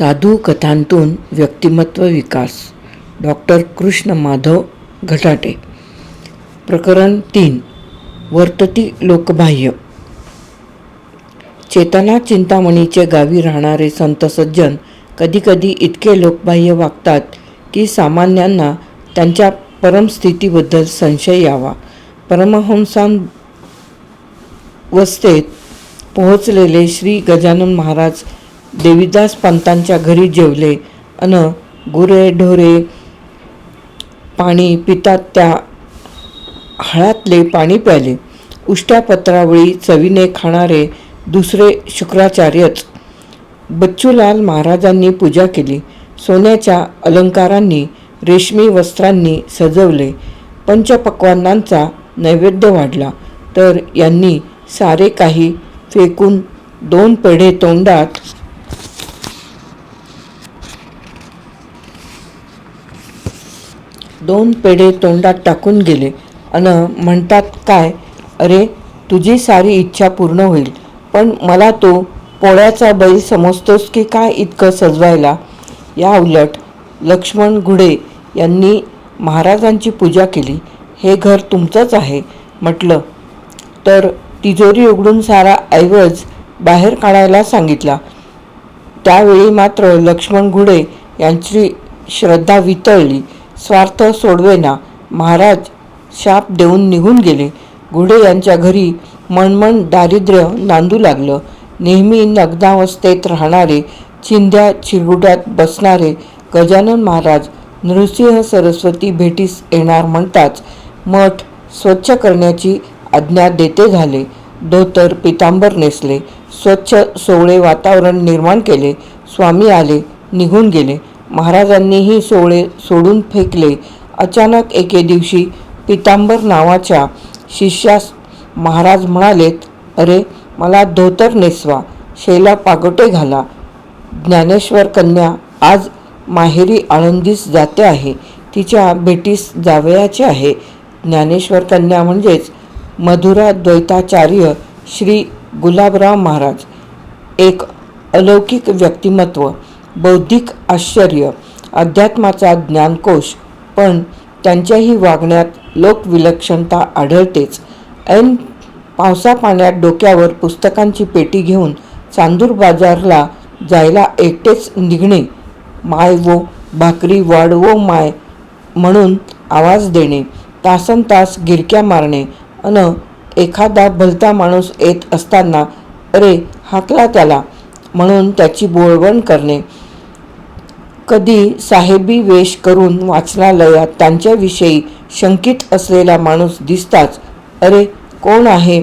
साधू कथांतून व्यक्तिमत्व विकास. डॉक्टर कृष्ण माधव घटाटे प्रकरण तीन. वर्तती लोकबाह्य. चेतना चिंतामणीचे गावी राहणारे संत सज्जन कधीकधी इतके लोकबाह्य वागतात की सामान्यांना त्यांच्या परमस्थितीबद्दल संशय यावा. परमहंसांवस्थेत पोहोचलेले श्री गजानन महाराज देवीदास पंतांच्या घरी जेवले. अन गुरे ढोरे पाणी पितात त्या हळातले पाणी प्याले उष्ट्या पत्रावळी चवीने खाणारे दुसरे शुक्राचार्यच. बच्चूलाल महाराजांनी पूजा केली. सोन्याच्या अलंकारांनी रेशमी वस्त्रांनी सजवले. पंचपक्वान्नांचा नैवेद्य वाढला. तर यांनी सारे काही फेकून दोन पेढे तोंडात दोन पेढे तोंडात टाकून गेले. अन म्हणतात काय? अरे तुझी सारी इच्छा पूर्ण होईल. पण मला तो पोळ्याचा बैल समजतोस की काय इतकं सजवायला? या उलट लक्ष्मण घुडे यांनी महाराजांची पूजा केली. हे घर तुमचंच आहे म्हटलं. तर तिजोरी उघडून सारा ऐवज बाहेर काढायला सांगितला. त्यावेळी मात्र लक्ष्मण घुडे यांची श्रद्धा वितळली. स्वार्थ सोडवेना महाराज शाप देऊन निघून गेले. घुडे यांच्या घरी मनमन दारिद्र्य नांदू लागलं. नेहमी नग्नावस्थेत राहणारे चिंध्या चिरगुड्यात बसणारे गजानन महाराज नृसिंह सरस्वती भेटीस येणार म्हणताच मठ स्वच्छ करण्याची आज्ञा देते झाले. धोतर पितांबर नेसले. स्वच्छ सोवळे वातावरण निर्माण केले. स्वामी आले निघून गेले. महाराजांनीही सोळे सोडून फेकले. अचानक एके दिवशी पितांबर नावाच्या शिष्यास महाराज म्हणालेत अरे मला धोतर नेसवा शेला पागोटे घाला. ज्ञानेश्वर कन्या आज माहेरी आळंदीस जाते आहे. तिच्या भेटीस जावयाचे आहे. ज्ञानेश्वर कन्या म्हणजेच मधुरा द्वैताचार्य श्री गुलाबराव महाराज. एक अलौकिक व्यक्तिमत्व. बौद्धिक आश्चर्य अध्यात्माचा ज्ञानकोश पण त्यांच्याही वागण्यात लोकविलक्षणता आढळतेच. ऐन पावसा पाण्यात डोक्यावर पुस्तकांची पेटी घेऊन चांदूर बाजारला जायला एकटेच निघणे माय वो भाकरी वाढवो माय म्हणून आवाज देणे तासन तास गिरक्या मारणे अन एखादा भलता माणूस येत असताना अरे हाकला त्याला म्हणून त्याची बोळवण करणे. कधी साहेबी वेश करून वाचनालयात त्यांच्याविषयी शंकित असलेला माणूस दिसताच अरे कोण आहे?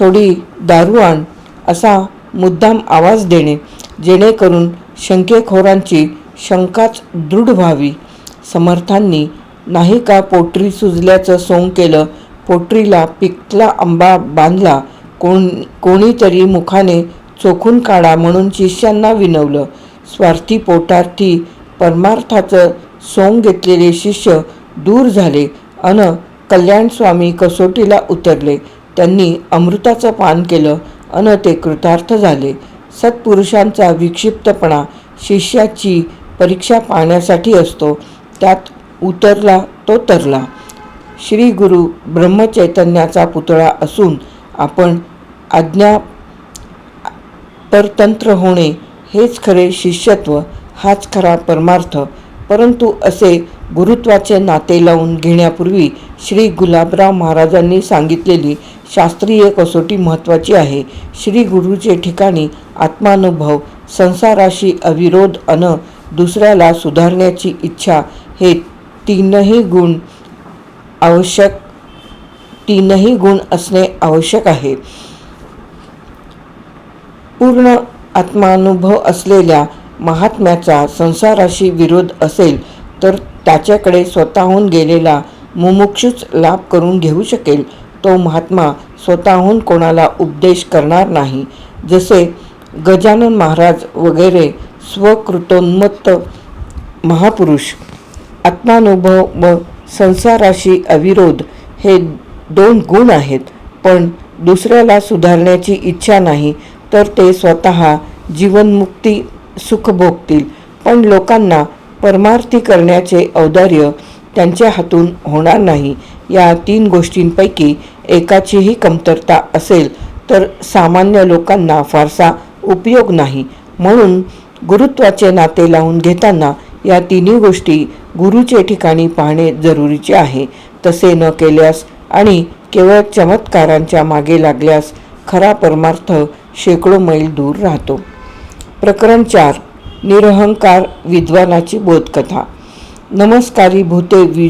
थोडी दारू आण असा मुद्दाम आवाज देणे जेणेकरून शंकेखोरांची शंकाच दृढ व्हावी. समर्थांनी नाही का पोटरी सुजल्याचं सोंग केलं पोटरीला पिकला आंबा बांधला कोण कोणीतरी मुखाने चोखून काढा म्हणून शिष्यांना विनवलं. स्वार्थी पोटार्थी परमार्थाचं सोंग घेतलेले शिष्य दूर झाले. अन कल्याणस्वामी कसोटीला उतरले. त्यांनी अमृताचं पान केलं. अन ते कृतार्थ झाले. सत्पुरुषांचा विक्षिप्तपणा शिष्याची परीक्षा पाहण्यासाठी असतो. त्यात उतरला तो तरला. श्री गुरु ब्रह्मचैतन्याचा पुतळा असून आपण आज्ञा परतंत्र होणे हेच खरे शिष्यत्व हाच खरा परमार्थ. परंतु असे गुरुत्वाचे नाते लावून घेण्यापूर्वी श्री गुलाबराव महाराजांनी सांगितलेली शास्त्रीय कसोटी महत्त्वाची आहे. श्री गुरुचे ठिकाणी आत्मानुभव संसाराशी अविरोध अन दुसऱ्याला सुधारण्याची इच्छा हे तीनही गुण आवश्यक तीनही गुण असणे आवश्यक आहे. पूर्ण आत्मानुभव असलेल्या महात्म्याचा संसाराशी विरोध असेल तर त्याच्याकडे स्वतःहून गेलेला मुमुक्षूच लाभ करून घेऊ शकेल. तो महात्मा स्वतःहून कोणाला उपदेश करणार नाही. जसे गजानन महाराज वगैरे स्वकृतोन्मत्त महापुरुष आत्मानुभव व संसाराशी अविरोध हे दोन गुण आहेत पण दुसऱ्याला सुधारण्याची इच्छा नाही तर ते स्वतः जीवनमुक्ती सुख भोगतील. पण लोकांना परमार्थी करण्याचे औदार्य त्यांच्या हातून होणार नाही. या तीन गोष्टींपैकी एकाचीही कमतरता असेल तर सामान्य लोकांना फारसा उपयोग नाही. म्हणून गुरुत्वाचे नाते लावून घेताना या तिन्ही गोष्टी गुरुचे ठिकाणी पाहणे जरुरीचे आहे. तसे न केल्यास आणि केवळ चमत्कारांच्या मागे लागल्यास खरा परमार्थ शेकडो मैल दूर राहतो. प्रकरण चार निरहंकार विद्वानाची बोधकथा. नमस्कारी भूते वि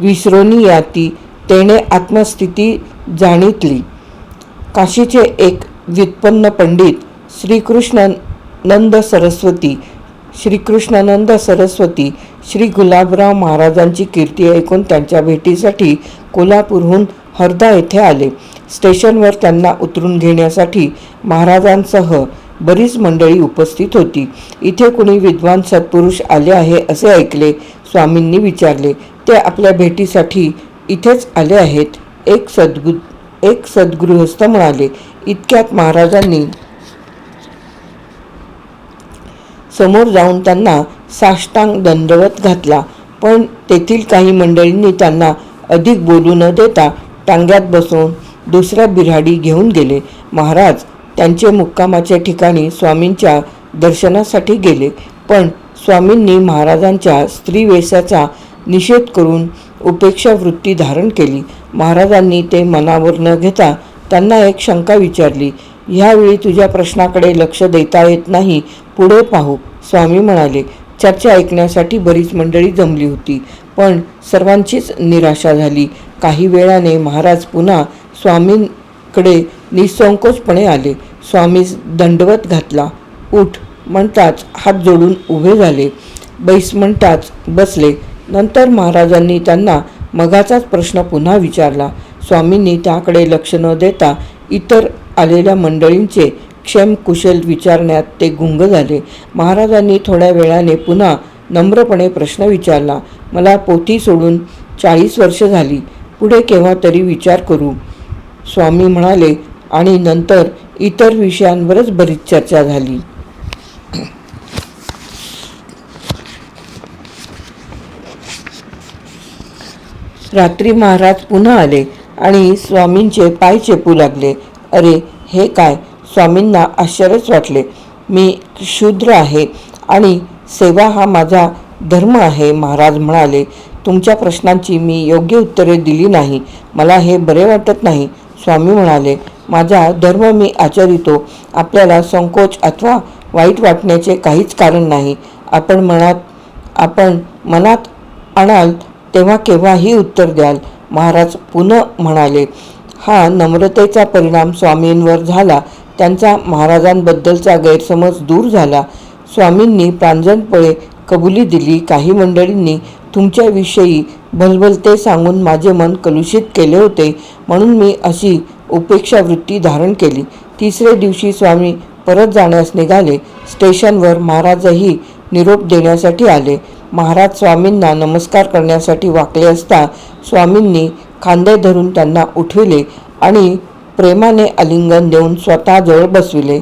विसरोनी याती तेने आत्मस्थिती जाणीतली. काशीचे एक व्युत्पन्न पंडित श्रीकृष्ण नंद सरस्वती श्रीकृष्णानंद सरस्वती श्री गुलाबराव महाराजांची कीर्ती ऐकून त्यांच्या भेटीसाठी कोल्हापूरहून हरदा येथे आले. स्टेशनवर त्यांना उतरून घेण्यासाठी महाराजांसह बरीच मंडळी उपस्थित होती. इथे कुणी विद्वान सत्पुरुष आले आहे असे ऐकले स्वामींनी विचारले ते आपल्या भेटीसाठी इथेच आले आहेत? एक सद्गु एक सद्गृहस्थ म्हणाले इतक्यात महाराजांनी समोर जाऊन त्यांना साष्टांग दंडवत घातला. पण तेथील काही मंडळींनी त्यांना अधिक बोलू न देता टांग्यात बसवून दुसऱ्या बिऱ्हाडी घेऊन गेले. महाराज त्यांचे मुक्कामाच्या ठिकाणी स्वामींच्या दर्शनासाठी गेले. पण स्वामींनी महाराजांच्या स्त्रीवेशाचा निषेध करून उपेक्षा वृत्ती धारण केली. महाराजांनी ते मनावर न घेता त्यांना एक शंका विचारली ह्यावेळी तुझ्या प्रश्नाकडे लक्ष देता येत नाही पुढे पाहू स्वामी म्हणाले. चर्चा ऐकण्यासाठी बरीच मंडळी जमली होती पण सर्वांचीच निराशा झाली. काही वेळाने महाराज पुन्हा स्वामींकडे निसंकोचपणे आले. स्वामी दंडवत घातला. उठ म्हणताच हात जोडून उभे झाले. बैस म्हणताच बसले. नंतर महाराजांनी त्यांना मगाचाच प्रश्न पुन्हा विचारला. स्वामींनी त्याकडे लक्ष न देता इतर आलेल्या मंडळींचे क्षमकुशल विचारण्यात ते गुंग झाले. महाराजांनी थोड्या वेळाने पुन्हा नम्रपणे प्रश्न विचारला. मला पोथी सोडून चाळीस वर्ष झाली. पुढे केव्हा तरी विचार करू. स्वामी म्हणाले आणि नंतर इतर विषयांवरच बरीच चर्चा झाली. रात्री महाराज पुन्हा आले आणि स्वामींचे पाय चेपू लागले. अरे हे काय? स्वामींना आश्चर्यच वाटले. मी शूद्र आहे आणि सेवा हा माझा धर्म आहे महाराज म्हणाले. तुमच्या प्रश्नांची मी योग्य उत्तरे दिली नाही. मला हे बरे वाटत नाही. स्वामी म्हणाले माझा धर्म मी आचरितो. आपल्याला संकोच अथवा वाईट वाटण्याचे काहीच कारण नाही. आपण मनात आपण मनात आणाल तेव्हा केव्हाही उत्तर द्याल. महाराज पुन्हा म्हणाले हा नम्रतेचा परिणाम स्वामींवर झाला. त्यांचा महाराजांबद्दलचा गैरसमज दूर झाला. स्वामींनी प्रांजणपणे कबुली दिली. काही मंडळींनी तुमच्याविषयी भलभलते सांगून माझे मन कलुषित केले होते. म्हणून मी अशी उपेक्षा वृत्ती धारण केली. तिसरे दिवशी स्वामी परत जाण्यास निघाले. स्टेशनवर महाराजही निरोप देण्यासाठी आले. महाराज स्वामींना नमस्कार करण्यासाठी वाकले असता स्वामींनी खांदे धरून त्यांना उठविले आणि प्रेमाने आलिंगन देऊन स्वतः जवळ बसविले.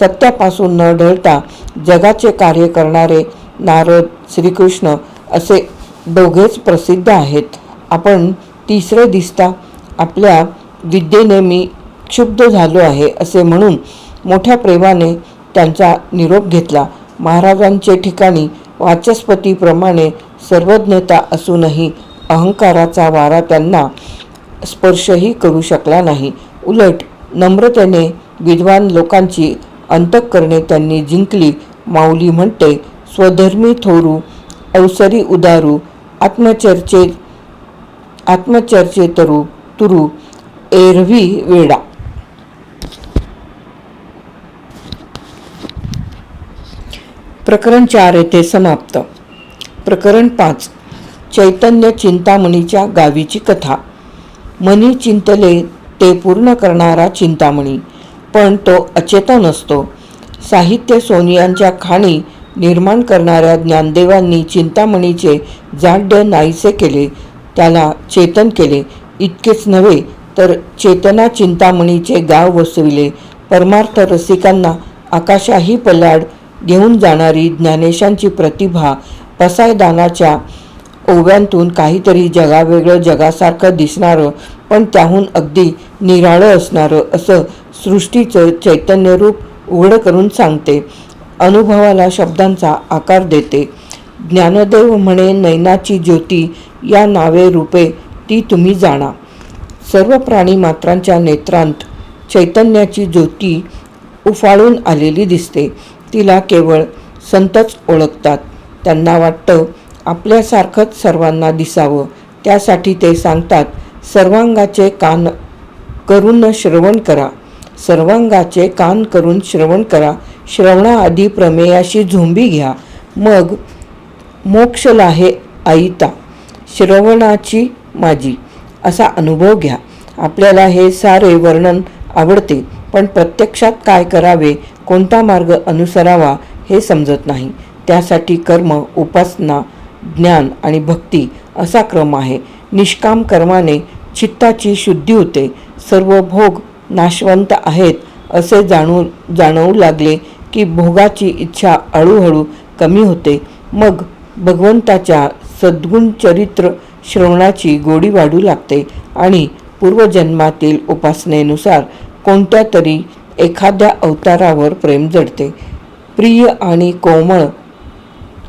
सत्यापासून न ढळता जगाचे कार्य करणारे नारद श्रीकृष्ण असे दोघेच प्रसिद्ध आहेत. आपण तिसरे दिसता आपल्या विद्येने मी क्षुब्ध झालो आहे असे म्हणून मोठ्या प्रेमाने त्यांचा निरोप घेतला. महाराजांचे ठिकाणी वाचस्पतीप्रमाणे सर्वज्ञता असूनही अहंकाराचा वारा त्यांना स्पर्शही करू शकला नाही. उलट नम्रतेने विद्वान लोकांची अंतःकरणे त्यांनी जिंकली. माऊली म्हणते स्वधर्मी थोरू अवसरी उदारू आत्मचर्चे आत्मचर्चे तरू तुरू एरवी वेडा. प्रकरण चार येथे समाप्त. प्रकरण पाच. चैतन्य चिंतामणीच्या गावीची कथा. मनी चिंतले ते पूर्ण करणारा चिंतामणी पण तो अचेतन असतो. साहित्य सोनियांच्या खाणी निर्माण करणाऱ्या ज्ञानदेवांनी चिंतामणीचे जाड्य नाहीसे केले त्याला चेतन केले. इतकेच नव्हे तर चेतना चिंतामणीचे गाव वसविले. परमार्थ रसिकांना आकाशाही पलाड घेऊन जाणारी ज्ञानेशांची प्रतिभा पसायदानाच्या ओव्यांतून काहीतरी जगावेगळं जगासारखं दिसणारं पण त्याहून अगदी निराळं असणारं असं सृष्टीचं चैतन्यरूप उघडं करून सांगते. अनुभवाला शब्दांचा आकार देते. ज्ञानदेव म्हणे नैनाची ज्योती या नावे रूपे ती तुम्ही जाणा. सर्व प्राणी मात्रांच्या नेत्रांत चैतन्याची ज्योती उफाळून आलेली दिसते. तिला केवळ संतच ओळखतात. त्यांना वाटतं आपल्यासारखंच सर्वांना दिसावं. त्यासाठी ते सांगतात सर्वांगाचे कान करून श्रवण करा. सर्वांगाचे कान करून श्रवण करा. श्रवणाआधी प्रमेयाशी झोंबी घ्या. मग मोक्षला हे आईता श्रवणाची माझी असा अनुभव घ्या. आपल्याला हे सारे वर्णन आवडते पण प्रत्यक्षात काय करावे कोणता मार्ग अनुसरावा हे समजत नाही. त्यासाठी कर्म उपासना ज्ञान आणि भक्ती असा क्रम आहे. निष्काम कर्माने चित्ताची शुद्धी होते. सर्व भोग नाशवंत आहेत असे जाणू जाणवू लागले की भोगाची इच्छा हळूहळू कमी होते. मग भगवंताच्या सद्गुण चरित्र श्रवणाची गोडी वाढू लागते आणि पूर्वजन्मातील उपासनेनुसार कोणत्या तरी एखाद्या अवतारावर प्रेम जडते. प्रिय आणि कोमळ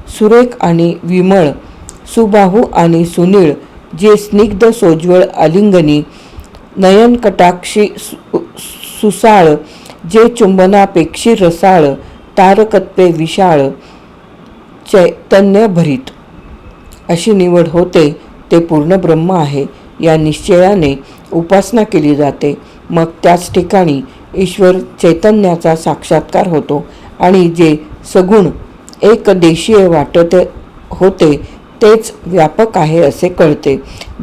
सुरेख आणि विमळ सुबाहू आणि सुनीळ जे स्निग्ध सोज्वळ आलिंगनी नयनकटाक्षी सु सुसाळ जे चुंबनापेक्षी रसाळ तारकत्वे विशाळ चैतन्य भरीत अशी निवड होते ते पूर्ण ब्रह्म आहे या निश्चयाने उपासना केली जाते. मग त्याच ठिकाणी ईश्वर चैतन्याचा साक्षात्कार होतो आणि जे सगुण एकदेशीय वाटत होते तेच व्यापक आहे असे कळते.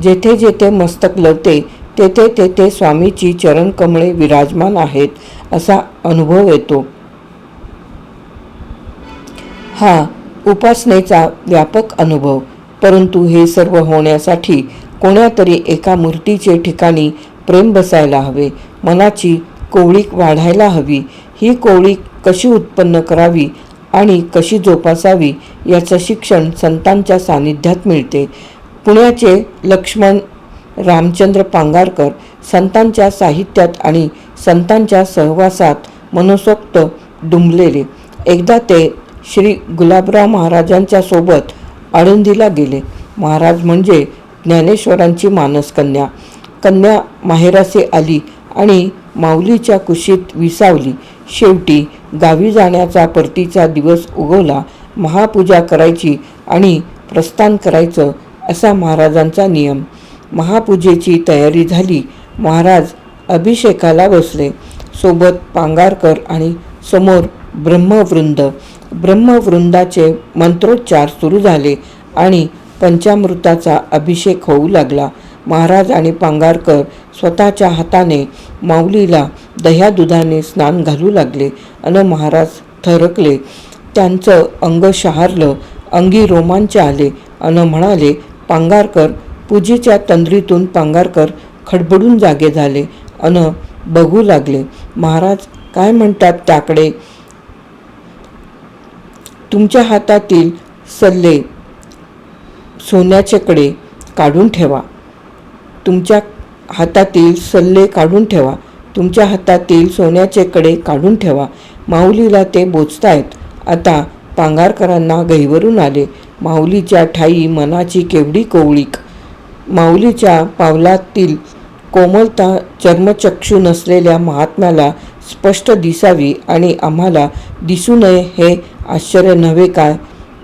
जेथे जेथे मस्तक लढते तेथे तेथे स्वामीची चरणकमळे विराजमान आहेत असा अनुभव येतो. हा उपासनेचा व्यापक अनुभव परंतु हे सर्व होण्यासाठी कोणातरी एका मूर्तीचे ठिकाणी प्रेम बसायला हवे मनाची कोवळीक वाढायला हवी. ही कोवळीक कशी उत्पन्न करावी आणि कशी जोपासावी याचं शिक्षण संतांच्या सानिध्यात मिळते. पुण्याचे लक्ष्मण रामचंद्र पांगारकर संतांच्या साहित्यात आणि संतांच्या सहवासात मनसोक्त डुंबलेले. एकदा ते श्री गुलाबराव महाराजांच्या सोबत आळंदीला गेले. महाराज म्हणजे ज्ञानेश्वरांची मानसकन्या. कन्या माहेरासे आली आणि माऊलीच्या कुशीत विसावली. शेवटी गावी जाण्याचा परतीचा दिवस उगवला. महापूजा करायची आणि प्रस्थान करायचं असा महाराजांचा नियम. महापूजेची तयारी झाली. महाराज अभिषेकाला बसले. सोबत पांगारकर आणि समोर ब्रह्मवृंद. ब्रह्मवृंदाचे मंत्रोच्चार सुरू झाले आणि पंचामृताचा अभिषेक होऊ लागला. महाराज आणि पांगारकर स्वतःच्या हाताने माऊलीला दह्या दुधाने स्नान घालू लागले अन महाराज थरकले. त्यांचं अंग शहारलं अंगी रोमांच आले अन म्हणाले पांगारकर पूजेच्या तंद्रीतून पांगारकर खडबडून जागे झाले. अन बघू लागले महाराज काय म्हणतात त्याकडे? तुमच्या हातातील सल्ले सोन्याचे कडे काढून ठेवा. तुमच्या हातातील सल्ले काढून ठेवा. तुमच्या हातातील सोन्याचे कडे काढून ठेवा. माऊलीला ते बोचतायत. आता पांगारकरांना गहिवरून आले. माऊलीच्या ठाई मनाची केवढी कोवळीक माऊलीच्या पावलातील कोमलता चर्मचक्षू नसलेल्या महात्म्याला स्पष्ट दिसावी आणि आम्हाला दिसू नये हे आश्चर्य नव्हे काय?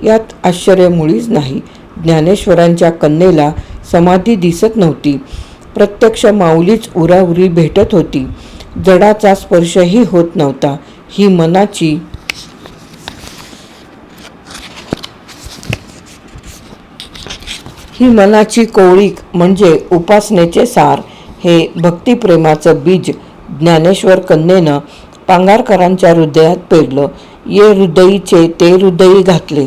यात आश्चर्य मुळीच नाही. ज्ञानेश्वरांच्या कन्येला समाधी दिसत नव्हती. प्रत्यक्ष माऊलीच उराउरी भेटत होती. जडाचा स्पर्शही होत नव्हता. ही मनाची ही मनाची कोवळीक म्हणजे उपासनेचे सार हे भक्तिप्रेमाचं बीज ज्ञानेश्वर कन्येनं पांगारकरांच्या हृदयात पेरलं. ये हृदयीचे ते हृदयी घातले.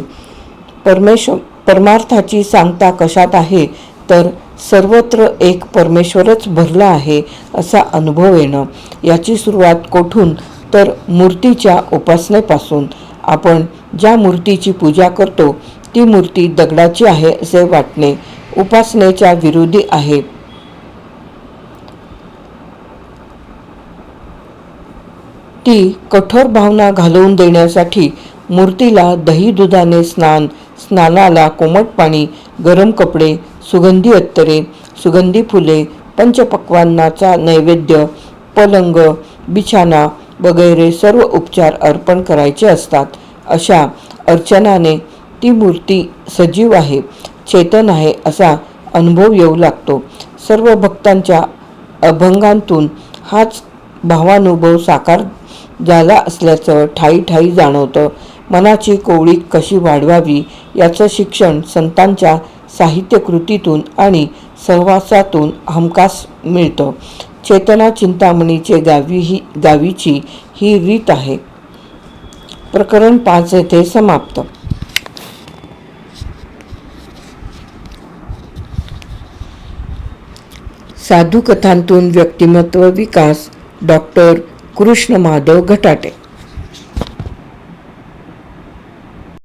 परमेश्वर परमार्थाची सांगता कशात आहे? तर सर्वत्र एक परमेश्वरच भरला आहे असा अनुभव येणं. याची सुरुवात कोठून? तर मूर्तीच्या उपासनेपासून. आपण ज्या मूर्तीची पूजा करतो ती मूर्ती दगडाची आहे असे वाटणे उपासनेच्या विरोधी आहे. ती कठोर भावना घालवून देण्यासाठी मूर्तीला दही दुधाने स्नान स्नानाला कोमट पाणी गरम कपडे सुगंधी अत्तरे सुगंधी फुले पंचपक्वांनाचा नैवेद्य पलंग बिछाना वगैरे सर्व उपचार अर्पण करायचे असतात. अशा अर्चनाने ती मूर्ती सजीव आहे चेतन आहे असा अनुभव येऊ लागतो. सर्व भक्तांच्या अभंगांतून हाच भावानुभव साकार झाला असल्याचं ठाई ठाई जाणवतं. मनाची कोवळी कशी वाढवावी याचं शिक्षण संतांच्या साहित्यकृतीतून आणि सहवासातून हमखास मिळतं. चेतना चिंतामणीचे गावी ही गावीची ही रीत आहे. प्रकरण पाच येथे समाप्त. साधुकथांतून व्यक्तिमत्व विकास डॉक्टर कृष्ण माधव घटाटे.